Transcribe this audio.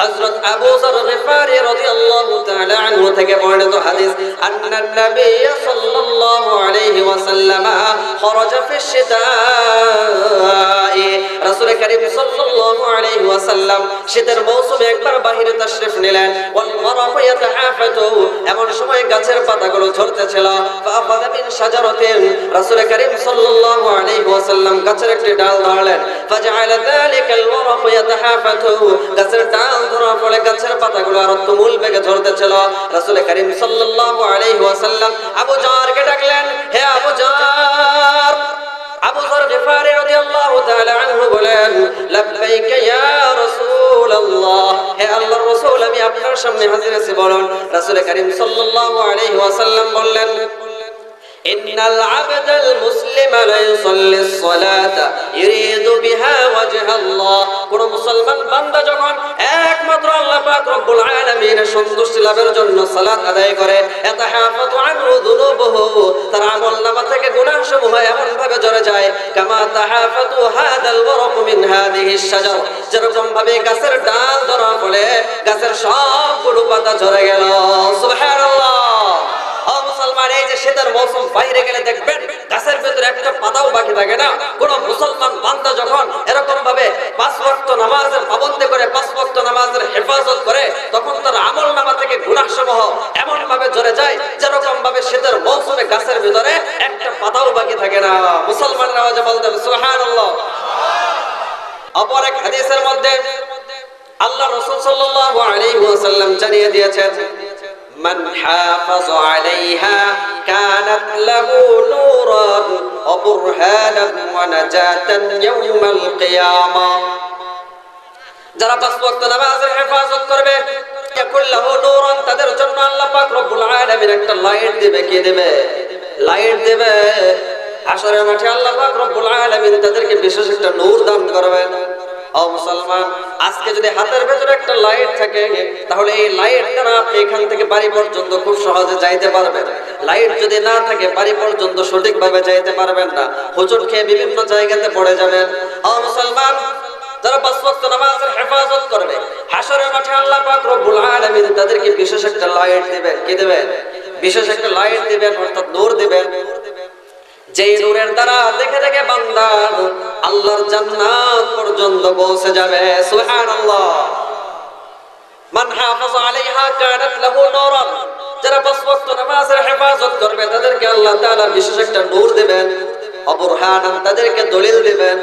হযরত আবু যর গিফারি রাদিয়াল্লাহু তাআলা আনহু থেকে বর্ণিত হাদিস আন্নান নবী সাল্লাল্লাহু আলাইহি ওয়াসাল্লাম খরাজা ফিশ শিতাই গাছের গাছের পাতাগুলো আর তুমুল বেগে ঝরতেছিল। রাসূল করিম সাল্লাল্লাহু আলাইহি আবু জারকে ডাকলেন, হে আবু জার! আবু আনহু বলেন লাব্বাইকা ইয়া রাসূলুল্লাহ হে আল্লাহর রাসূল আমি আপনার সামনে হাজির আছি বলুন রাসূল করিম সাল্লাল্লাহু আলাইহি ওয়াসাল্লাম বললেন إن العبد المسلم لا يصلي الصلاة يريد بها وجه الله কোন মুসলমান বান্দা যখন একমাত্র আল্লাহ পাক রব্বুল আলামিনের সন্তুষ্টি লাভের জন্য সালাত আদায় করে ইয়াতাহাফাতু আনহু যুনুবুহু তার আমলনামা থেকে গুনাহসমূহ এমন ভাবে ঝরে যায় কামা তাহাফাতু হাদাল ওয়ারাক মিন যেরকম ভাবে গাছের ডাল ধরা পড়ে, গাছের সবগুলো পাতা ঝরে গেল। হেফাজত করে, তখন তার আমল নামা থেকে গুনাহ সমূহ এমন ভাবে যেরকম ভাবে শীতের মৌসুমে গাছের ভিতরে একটা পাতাও বাকি থাকে না। মুসলমানের আওয়াজে বলতে সুবহানাল্লাহ। অপর এক হাদিসের মধ্যে আল্লাহ রাসূল সাল্লাল্লাহু আলাইহি ওয়াসাল্লাম জানিয়ে দিয়েছেন, মান হাফাজ আলাইহা কানাত লাহু নূরান ওয়া বুরহানান ওয়া নাজাতান ইয়াউমাল যারা পাঁচ ওয়াক্ত নামাজের হেফাজত করবে, ইয়াকুল লাহু নূরান, তাদের জন্য আল্লাহ পাক রব্বুল আলামিন একটা লাইট দিবে কে দিবে। লাইট দিবে। আসরের মাঠে আল্লাহ পাক রব্বুল আলামিন তাদেরকে বিশেষ একটা নূর দান করবেন। মুসলমান, আজকে যদি হাতের ভেতরে একটা লাইট থাকে, তাহলে এই লাইট দ্বারা আপনি এখান থেকে বাড়ি পর্যন্ত খুব সহজে যাইতে পারবেন। লাইট যদি না থাকে, বাড়ি পর্যন্ত সঠিকভাবে যাইতে পারবেন না। হুজুর খেয়ে বিভিন্ন জায়গাতে পড়ে যাবেন। ও মুসলমান, যারা পাঁচ ওয়াক্ত নামাজের হেফাজত করবে হাসরের মাঠে আল্লাহ পাক রব্বুল আলামিন তাদেরকে বিশেষ একটা লাইট দিবেন। কি দিবেন? বিশেষ একটা লাইট দিবেন, অর্থাৎ নূর দিবেন। যেই নূরের দ্বারা দেখে দেখে বান্দা আল্লাহর জান্নাত পর্যন্ত পৌঁছে যাবে। সুবহানাল্লাহ। মান হাফাযা আলাইহা কানাত লাহু নূরান। যারা পাঁচ ওয়াক্ত নামাজের হেফাজত করবে, তাদেরকে আল্লাহ তাআলা বিশেষ একটা নূর দিবেন অবরহানান তাদেরকে দলিল দিবেন।